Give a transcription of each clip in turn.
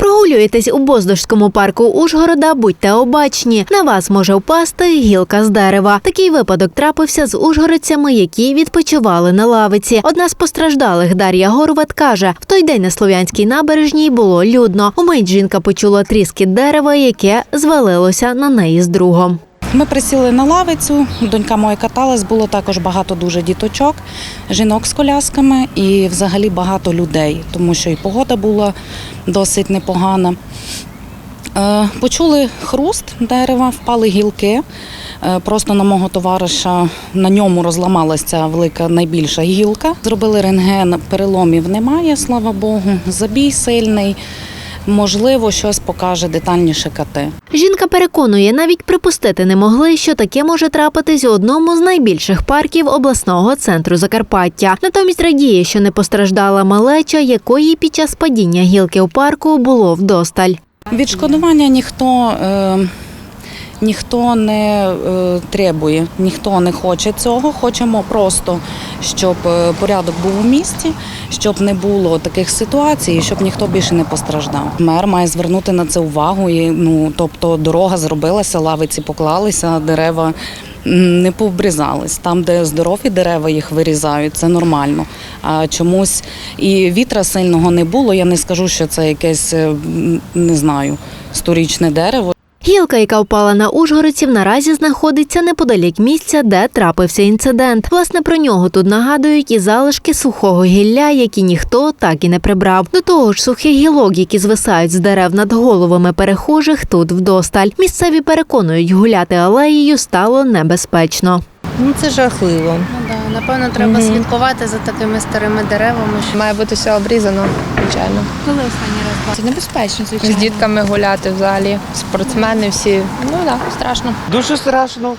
Прогулюєтесь у Боздорському парку Ужгорода, будьте обачні. На вас може впасти гілка з дерева. Такий випадок трапився з ужгородцями, які відпочивали на лавиці. Одна з постраждалих Дар'я Горват каже: в той день на Слов'янській набережній було людно. Умить жінка почула тріски дерева, яке звалилося на неї з другом. Ми присіли на лавицю, донька моя каталась, було також багато дуже діточок, жінок з колясками і взагалі багато людей, тому що і погода була досить непогана. Е, Почули хруст дерева, впали гілки. Е, Просто на мого товариша на ньому розламалася ця велика найбільша гілка. Зробили рентген, переломів немає, слава Богу. Забій сильний. Можливо, щось покаже детальніше КТ. Жінка переконує, навіть припустити не могли, що таке може трапитись у одному з найбільших парків обласного центру Закарпаття. Натомість радіє, що не постраждала малеча, якої під час падіння гілки у парку було вдосталь. Відшкодування ніхто, е, ніхто не е, требує, ніхто не хоче цього. Хочемо просто, щоб е, порядок був у місті, щоб не було таких ситуацій, щоб ніхто більше не постраждав. Мер має звернути на це увагу. І, ну, тобто дорога зробилася, лавиці поклалися, дерева не повбрізались. Там, де здорові дерева їх вирізають, це нормально. А чомусь і вітра сильного не було. Я не скажу, що це якесь е, не знаю, сторічне дерево. Гілка, яка впала на ужгородців, наразі знаходиться неподалік місця, де трапився інцидент. Власне, про нього тут нагадують і залишки сухого гілля, які ніхто так і не прибрав. До того ж, сухих гілок, які звисають з дерев над головами перехожих, тут вдосталь. Місцеві переконують, гуляти алеєю стало небезпечно. Ну це жахливо. Напевно, треба Мгм. слідкувати за такими старими деревами. що- Має бути все обрізано, звичайно. Коли останній раз бачили? Це небезпечно, З дітками гуляти в залі, спортсмени всі. Ну так, да, страшно. Дуже страшно.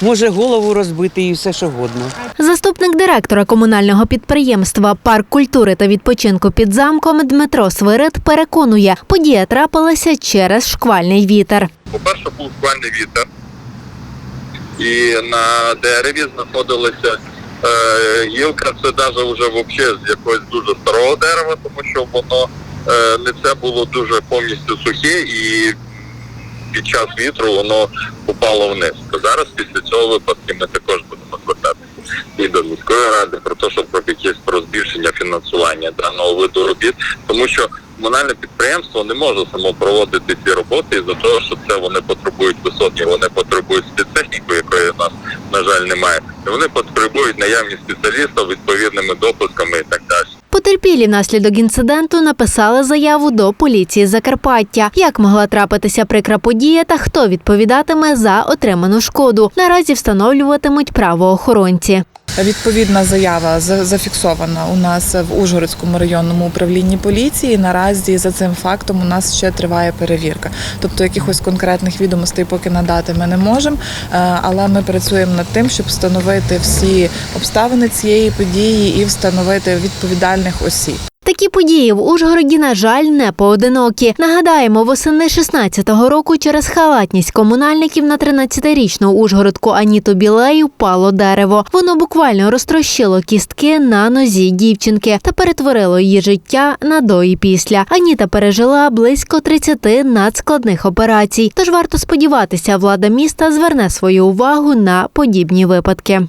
Може голову розбити і все що годно. Заступник директора комунального підприємства Парк культури та відпочинку під замком Дмитро Свирид переконує, подія трапилася через шквальний вітер. По-перше, був шквальний вітер, і на дереві знаходилася е, гілка. Це навіть вже вообще з якогось дуже старого дерева, тому що воно е, не це було дуже повністю сухе, і під час вітру воно упало вниз. То зараз після цього випадку ми також будемо звертатися і до міської ради про те, щоб про якесь про збільшення фінансування даного виду робіт, тому що комунальне підприємство не може само проводити ці роботи із-за того, що це вони потребують висотні, вони потребують спецтехніку, якої у нас на жаль немає. І вони потребують наявність спеціалістів відповідними допусками і так далі. Потерпілі наслідок інциденту написали заяву до поліції Закарпаття. Як могла трапитися прикра подія та хто відповідатиме за отриману шкоду? Наразі встановлюватимуть правоохоронці. Відповідна заява за- зафіксована у нас в Ужгородському районному управлінні поліції. Наразі за цим фактом у нас ще триває перевірка. Тобто якихось конкретних відомостей поки надати ми не можемо, е, але ми працюємо над тим, щоб встановити всі обставини цієї події і встановити відповідальних осіб. Такі події в Ужгороді, на жаль, не поодинокі. Нагадаємо, восени 16-го року через халатність комунальників на 13-річну ужгородку Аніту Білей впало дерево. Воно буквально розтрощило кістки на нозі дівчинки та перетворило її життя на до і після. Аніта пережила близько 30 надскладних операцій. Тож варто сподіватися, влада міста зверне свою увагу на подібні випадки.